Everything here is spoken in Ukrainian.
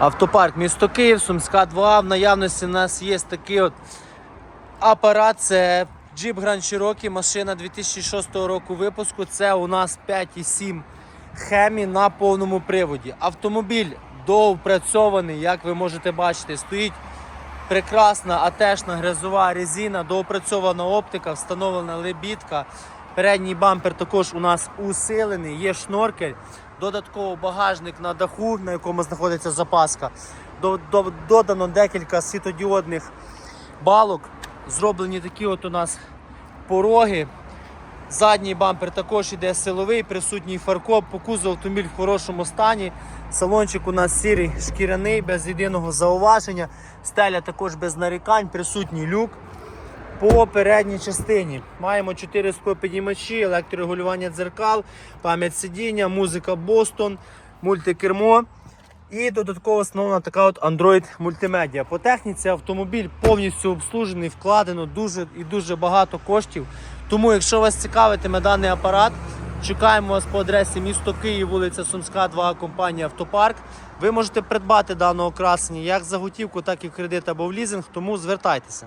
Автопарк місто Київ, Сумська 2. В наявності у нас є такий от апарат. Це Jeep Grand Cherokee, машина 2006 року випуску. Це у нас 5,7 хемі на повному приводі. Автомобіль доопрацьований, як ви можете бачити, стоїть прекрасна атешна грязова резина, доопрацьована оптика, встановлена лебідка. Передній бампер також у нас усилений, є шноркель, додатково багажник на даху, на якому знаходиться запаска. До- до- Додано декілька світодіодних балок. Зроблені такі от у нас пороги. Задній бампер також іде силовий, присутній фаркоп, по кузову автомобіль в хорошому стані. Салончик у нас сірий, шкіряний, без єдиного зауваження. Стеля також без нарікань, присутній люк. По передній частині маємо 4 склопідіймачі, електрорегулювання дзеркал, пам'ять сидіння, музика Boston, мультикермо. І додатково встановлена така от Android мультимедіа. По техніці автомобіль повністю обслужений, вкладено дуже і дуже багато коштів. Тому, якщо вас цікавитиме даний апарат, чекаємо вас по адресі місто Київ, вулиця Сумська, 2, компанія Автопарк. Ви можете придбати дане окрасення як за готівку, так і в кредит або в лізинг, тому звертайтеся.